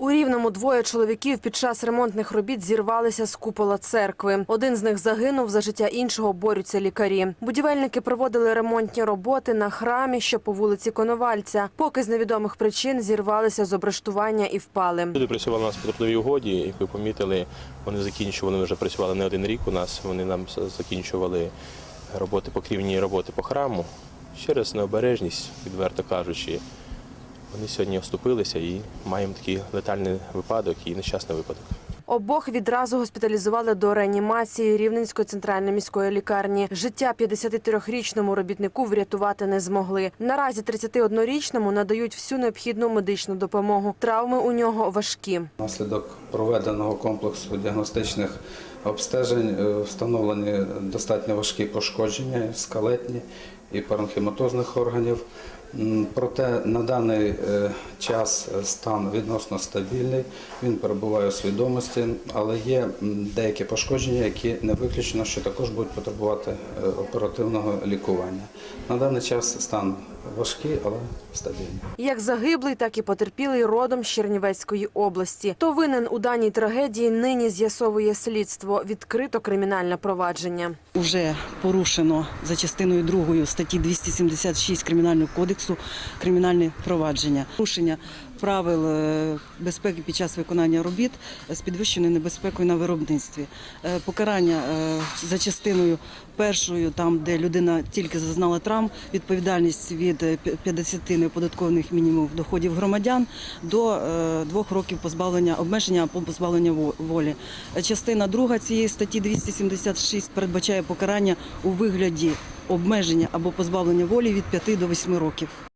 У Рівному двоє чоловіків під час ремонтних робіт зірвалися з купола церкви. Один з них загинув, за життя іншого борються лікарі. Будівельники проводили ремонтні роботи на храмі, що по вулиці Коновальця. Поки з невідомих причин зірвалися з обрештування і впали. Люди працювали у нас по трудовій угоді, як ви помітили, вони закінчували, вони вже працювали не один рік у нас. Вони нам закінчували роботи покрівні роботи по храму. Через необережність, відверто кажучи, вони сьогодні оступилися і маємо такий летальний випадок і нещасний випадок. Обох відразу госпіталізували до реанімації Рівненської центральної міської лікарні. Життя 53-річному робітнику врятувати не змогли. Наразі 31-річному надають всю необхідну медичну допомогу. Травми у нього важкі. Внаслідок проведеного комплексу діагностичних обстежень е, встановлені достатньо важкі пошкодження скелетні і паранхематозних органів. Проте на даний е, час стан відносно стабільний, він перебуває у свідомості, але є деякі пошкодження, які не виключено, що також будуть потребувати е, оперативного лікування. На даний час стан важкий, але стабільний. Як загиблий, так і потерпілий родом з Чернівецької області. То винен у даній трагедії нині з'ясовує слідство. Відкрито кримінальне провадження. Уже порушено за частиною 2 статті 276 Кримінального кодексу кримінальне провадження. Порушення правил е, безпеки під час виконання робіт з підвищеною небезпекою на виробництві. Е, Покарання е, за частиною першою, там де людина тільки зазнала травм, відповідальність від е, 50 неоподаткованих мінімумів доходів громадян до двох років позбавлення обмеження або позбавлення волі. Частина друга цієї статті 276 передбачає покарання у вигляді обмеження або позбавлення волі від 5 до 8 років.